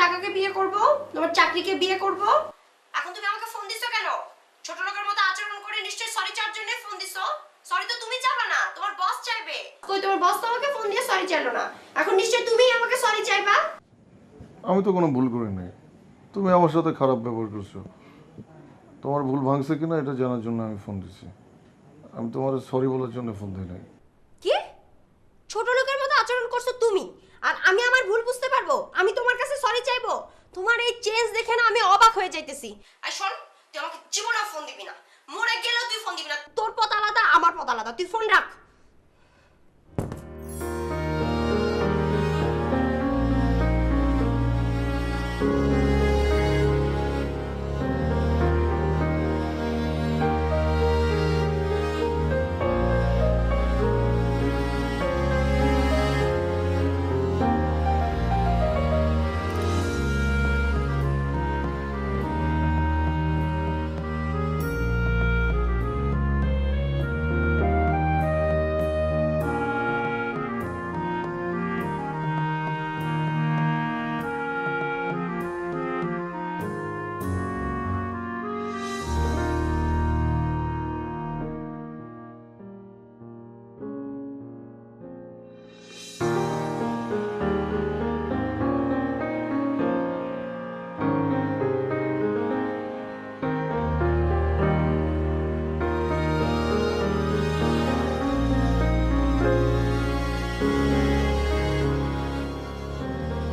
টাকাকে বিয়ে করব তোমার চাকরিকে বিয়ে করব। এখন তুমি আমাকে ফোন দিছো কেন? ছোট লোকের মতো আচরণ করে নিশ্চয়ই সরি চার জন্য ফোন দিছো। সরি তো তুমি চাবা না তোমার বস চাইবে। কই তোমার বস তো আমাকে ফোন দিয়ে সরি চাইলো না। এখন নিশ্চয়ই তুমিই আমাকে সরি চাইবা। আমি তো কোনো ভুল করিনি তুমি আমার সাথে খারাপ ব্যবহার করছ। তোমার ভুল ভাঙছে কিনা এটা জানার জন্য আমি ফোন দিছি। আমি তোমার সরি বলার জন্য ফোন দিই নাই। কি? ছোট লোকের মতো আচরণ করছ তুমি? আর আমি আমার ভুল বুঝতে পারব? আমি তোমার কাছে সরি চাইব? তোমার এই চেঞ্জ দেখে না আমি অবাক হয়ে যাইতেছি। আর শোন, তুই আমাকে জীবনে ফোন দিবি না। মরে গেলেও তুই ফোন দিবি না। তোর পথ আলাদা, আমার পথ আলাদা। তুই ফোন রাখ।